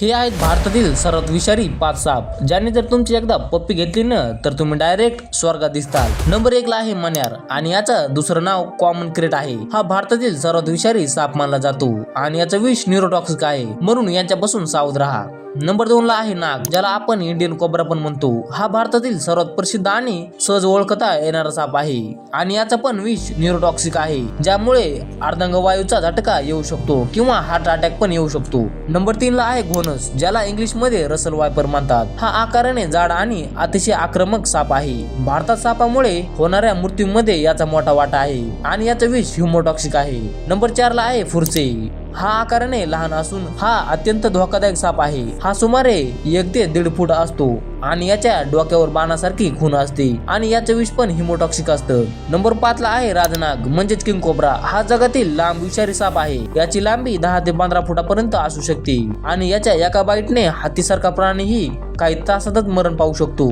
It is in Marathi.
हे आहेत भारतातील सर्वात विषारी पाच साप ज्याने जर तुमची एकदा पप्पी घेतली ना तर तुम्ही डायरेक्ट स्वर्गात दिसताल. नंबर एक ला आहे मन्यार आणि याचं दुसरं नाव कॉमन क्रेट आहे. हा भारतातील सर्वात विषारी साप मानला जातो आणि याचं विष न्यूरोटॉक्सिक आहे म्हणून यांच्यापासून सावध राहा. नंबर दोन ला आहे नाग ज्याला आपण इंडियन कोबरा पण म्हणतो. हा भारतातील सर्वात प्रसिद्ध आणि सहज ओळखता येणारा साप आहे. आणि याचा पण विष न्यूरोटॉक्सिक आहे ज्यामुळे अर्धांग वायूचा झटका येऊ शकतो किंवा हार्ट अटॅक पण येऊ शकतो. नंबर तीन ला आहे घोणस ज्याला इंग्लिशमध्ये रसल वायपर म्हणतात. हा आकाराने जाड आणि अतिशय आक्रमक साप आहे. भारतात सापामुळे होणाऱ्या मृत्यूमध्ये याचा मोठा वाटा आहे आणि याचं विष ह्युमोटॉक्सिक आहे. नंबर चार ला आहे फुरसे हा आकाराने लहान असून हा अत्यंत धोकादायक साप आहे. हा सुमारे एक ते दीड फूट असतो आणि याच्या डोक्यावर बाणासारखी खून असते आणि याचं विष पण हिमोटॉक्सिक असतं. नंबर पाच ला आहे राजनाग म्हणजेच किंग कोब्रा. हा जगातील लांब विषारी साप आहे. याची लांबी दहा ते पंधरा फुटापर्यंत असू शकते आणि याच्या एका बाईटने हत्तीसारखा प्राणीही काही तासातच मरण पाहू शकतो.